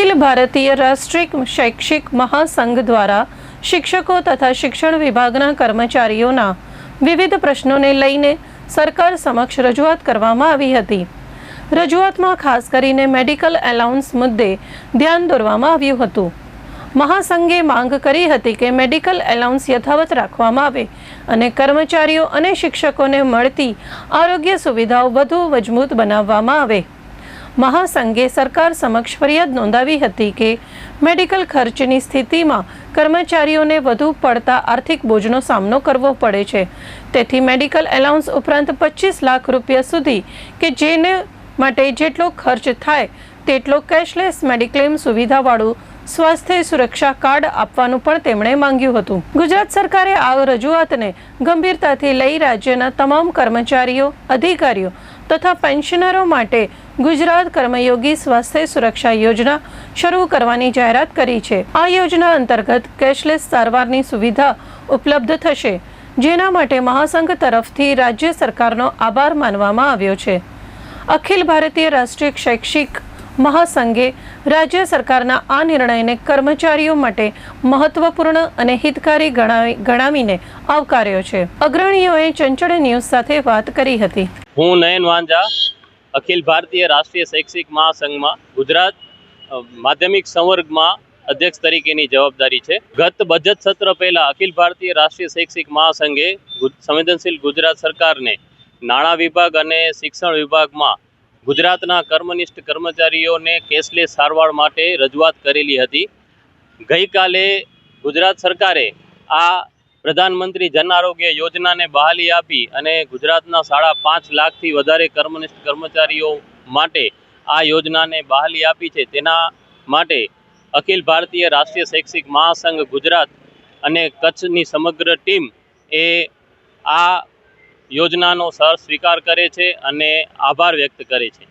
અખિલ ભારતીય રાષ્ટ્રીય શૈક્ષિક મહાસંઘ દ્વારા શિક્ષકો તથા શિક્ષણ વિભાગના કર્મચારીઓના વિવિધ પ્રશ્નોને લઈને સરકાર સમક્ષ રજૂઆત કરવામાં આવી હતી. રજૂઆતમાં ખાસ કરીને મેડિકલ એલાઉન્સ મુદ્દે ધ્યાન દોરવામાં આવ્યું હતું. મહાસંઘે માંગ કરી હતી કે મેડિકલ એલાઉન્સ યથાવત રાખવામાં આવે અને કર્મચારીઓ અને શિક્ષકોને મળતી આરોગ્ય સુવિધાઓ વધુ મજબૂત બનાવવામાં આવે. મહાસંઘે સરકાર સમક્ષ ફરિયાદ નોંધાવી હતી કે મેડિકલ ખર્ચની સ્થિતિમાં કર્મચારીઓને વધુ પડતા આર્થિક બોજનો સામનો કરવો પડે છે. તેથી મેડિકલ એલાઉન્સ ઉપરાંત પચીસ લાખ રૂપિયા સુધી કે જેને માટે જેટલો ખર્ચ થાય તેટલો કેશલેસ મેડિક્લેમ સુવિધાવાળું સ્વાસ્થ્ય સુરક્ષા કાર્ડ આપવાનું પણ તેમણે માંગ્યું હતું. ગુજરાત સરકારે આ રજૂઆતને ગંભીરતાથી લઈ રાજ્યના તમામ કર્મચારીઓ, અધિકારીઓ તથા પેન્શનરો માટે ગુજરાત કર્મયોગી સ્વાસ્થ્ય સુરક્ષા યોજના શરૂ કરવાની જાહેરાત કરી છે. આ યોજના અંતર્ગત કેશલેસ સારવારની સુવિધા ઉપલબ્ધ થશે, જેના માટે મહાસંઘ તરફથી રાજ્ય સરકારનો આભાર માનવામાં આવ્યો છે. અખિલ ભારતીય રાષ્ટ્રીય શૈક્ષિક મહાસંઘે રાજ્ય સરકારના આ નિર્ણયને કર્મચારીઓ માટે મહત્વપૂર્ણ અને હિતકારી ગણાવી ગણાવીને આવકાર્યો છે. અગ્રણીઓએ ચંચળ ન્યૂઝ સાથે વાત કરી હતી. હું નયન વાંઝા, અખિલ ભારતીય રાષ્ટ્રીય શૈક્ષિક મહાસંઘમાં ગુજરાત માધ્યમિક સંવર્ગમાં અધ્યક્ષ તરીકેની જવાબદારી છે. ગત બજેટ સત્ર પહેલા અખિલ ભારતીય રાષ્ટ્રીય શૈક્ષિક મહાસંઘે સંવેદનશીલ ગુજરાત સરકારને નાણાં વિભાગ અને શિક્ષણ વિભાગમાં ગુજરાતના કર્મનિષ્ઠ કર્મચારીઓને કેશલેસ સારવાર માટે રજૂઆત કરેલી હતી. ગઈકાલે ગુજરાત સરકારે આ પ્રધાનમંત્રી જન આરોગ્ય યોજનાને બહાલી આપી અને ગુજરાતના સાડા પાંચ લાખથી વધારે કર્મનિષ્ઠ કર્મચારીઓ માટે આ યોજનાને બહાલી આપી છે. તેના માટે અખિલ ભારતીય રાષ્ટ્રીય શૈક્ષિક મહાસંઘ ગુજરાત અને કચ્છની સમગ્ર ટીમ એ આ યોજનાનો સર સ્વીકાર કરે છે અને આભાર વ્યક્ત કરે છે.